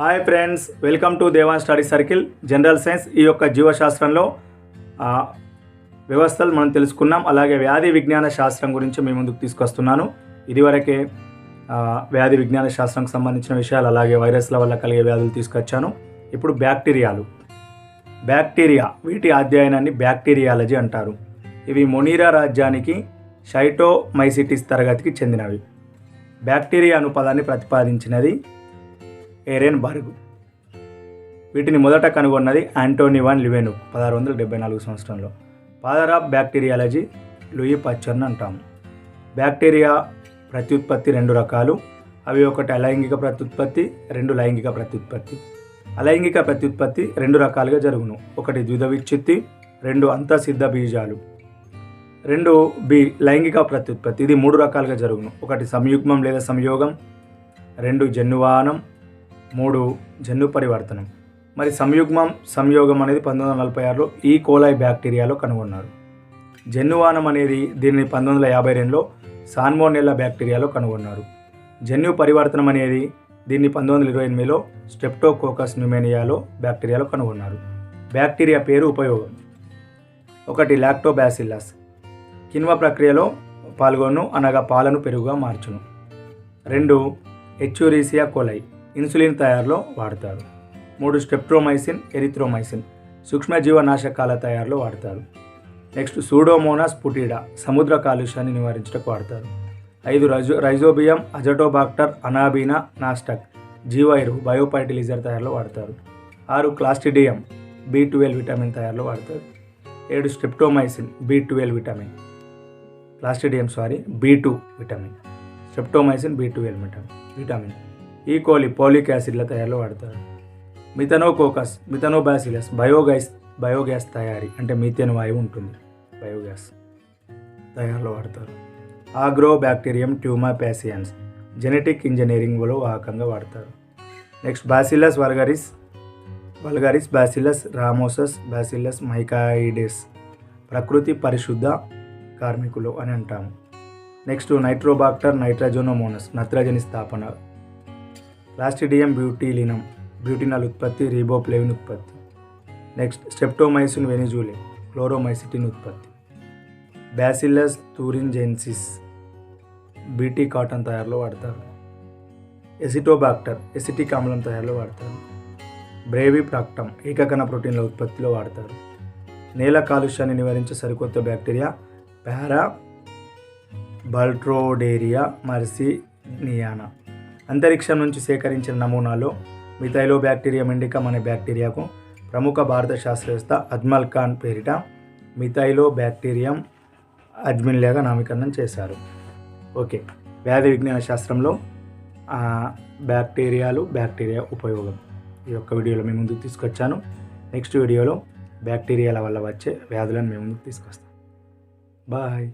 Hi friends welcome to Devan study circle general science ఈ యొక్క జీవశాస్త్రంలో. వ్యవస్థలు మనం తెలుసుకున్నాం అలాగే వ్యాధి విజ్ఞాన శాస్త్రం గురించి మీ ముందుకు తీసుకొస్తున్నాను. ఇదివరకే వ్యాధి విజ్ఞాన శాస్త్రంకి సంబంధించిన విషయాలు అలాగే వైరస్ల వల్ల కలిగే వ్యాధులు తీసుకొచ్చాను. ఇప్పుడు బ్యాక్టీరియాలు. బ్యాక్టీరియా వీటి అధ్యయనాన్ని బ్యాక్టీరియాలజీ అంటారు. ఇవి మొనీరా రాజ్యానికి షైటోమైసిటిస్ తరగతికి చెందినవి. బ్యాక్టీరియా అను పదాన్ని ప్రతిపాదించినది ఎరెన్ బర్గ్. వీటిని మొదట కనుగొన్నది ఆంటోనివాన్ లివెను పదహారు వందల డెబ్బై నాలుగు సంవత్సరంలో. Father of bacteriology Louis Pasteur అంటాము. బ్యాక్టీరియా ప్రత్యుత్పత్తి రెండు రకాలు. అవి ఒకటి అలైంగిక ప్రత్యుత్పత్తి రెండు లైంగిక ప్రత్యుత్పత్తి. అలైంగిక ప్రత్యుత్పత్తి రెండు రకాలుగా జరుగును. ఒకటి ద్విధ విచ్ఛిత్తి రెండు అంతసిద్ధ బీజాలు. రెండు బి లైంగిక ప్రత్యుత్పత్తి. ఇది మూడు రకాలుగా జరుగును. ఒకటి సంయుగ్మం లేదా సంయోగం రెండు జన్యువాహనం మూడు జన్యు పరివర్తనం. మరి సంయుగ్మం సంయోగం అనేది పంతొమ్మిది వందల నలభై ఆరులో ఈ కోలాయి బ్యాక్టీరియాలో కనుగొన్నారు. జన్యువానం అనేది దీనిని పంతొమ్మిది వందల యాభై రెండులో సాన్మోనెల్లా బ్యాక్టీరియాలో కనుగొన్నారు. జన్యు పరివర్తనం అనేది దీన్ని పంతొమ్మిది వందల ఇరవై ఎనిమిదిలో స్టెప్టోకోకస్ న్యూమేనియాలో బ్యాక్టీరియాలో కనుగొన్నారు. బ్యాక్టీరియా పేరు ఉపయోగం. ఒకటి లాక్టోబాసిల్లస్ కిన్వ ప్రక్రియలో పాల్గొను అనగా పాలను పెరుగుగా మార్చును. రెండు హెచ్యూరీసియా కోలై. ఇన్సులిన్ తయారులో వాడతారు. మూడు స్టెప్ట్రోమైసిన్ ఎరిథ్రోమైసిన్ సూక్ష్మజీవనాశకాల తయారులో వాడతారు. నెక్స్ట్ సూడోమోనాస్ పుటీడా సముద్ర కాలుష్యాన్ని నివారించడానికి వాడతారు. ఐదు rhizo rhizobium azotobacter anabaena nostoc జీవ ఎరువు బయోఫర్టిలైజర్ తయారులో వాడతారు. ఆరు క్లాస్టిడియం బి ట్వెల్వ్ విటమిన్ తయారులో వాడతారు. ఏడు streptomycin B twelve vitamin clostridium sorry B two vitamin streptomycin B twelve vitamin vitamin E coli folic యాసిడ్ల తయారులో వాడతారు. మిథనోకోకస్ మిథనోబాసిలస్ బయోగ్యాస్ బయోగ్యాస్ తయారీ అంటే మీథేన్ వాయువు ఉంటుంది. బయోగ్యాస్ తయారులో వాడతారు. Agro bacterium tumefaciens genetic ఇంజనీరింగ్లో వాహకంగా వాడతారు. Next bacillus vulgaris vulgaris bacillus ramosus bacillus mycoides ప్రకృతి పరిశుద్ధ కార్మికులు అని అంటాము. నెక్స్ట్ నైట్రోబాక్టర్ నైట్రజోనోమోనస్ నత్రజని స్థాపన ప్లాస్టిడియం బ్యూటీలినం బ్యూటినల్ ఉత్పత్తి రీబోప్లేవిన్ ఉత్పత్తి. నెక్స్ట్ స్టెప్టోమైసిన్ వెనిజూలే క్లోరోమైసిటిన్ ఉత్పత్తి. బ్యాసిల్లస్ థూరింజెన్సిస్ బీటీ కాటన్ తయారులో వాడతారు. ఎసిటోబాక్టర్ ఎసిటిక్ ఆమ్లం తయారులో వాడతారు. బ్రేవి ప్రాక్టమ్ ఏకకణ ప్రోటీన్ల ఉత్పత్తిలో వాడతారు. నేల కాలుష్యాన్ని నివారించే సరికొత్త బ్యాక్టీరియా పారా బల్ట్రోడేరియా మర్సినియానా. అంతరిక్షం నుంచి సేకరించిన నమూనాలో మిథైలో బ్యాక్టీరియా మెండికం అనే బ్యాక్టీరియాకు ప్రముఖ భారత శాస్త్రవేత్త అజ్మల్ ఖాన్ పేరిట మిథైలో బ్యాక్టీరియం అజ్మిన్లేగా నామకరణం చేశారు. ఓకే వ్యాధి విజ్ఞాన శాస్త్రంలో బ్యాక్టీరియాలు బ్యాక్టీరియా ఉపయోగం. ఈ యొక్క వీడియోలో మేము ముందుకు తీసుకొచ్చాను. నెక్స్ట్ వీడియోలో బ్యాక్టీరియాల వల్ల వచ్చే వ్యాధులను మేము ముందుకు తీసుకొస్తాం బాయ్.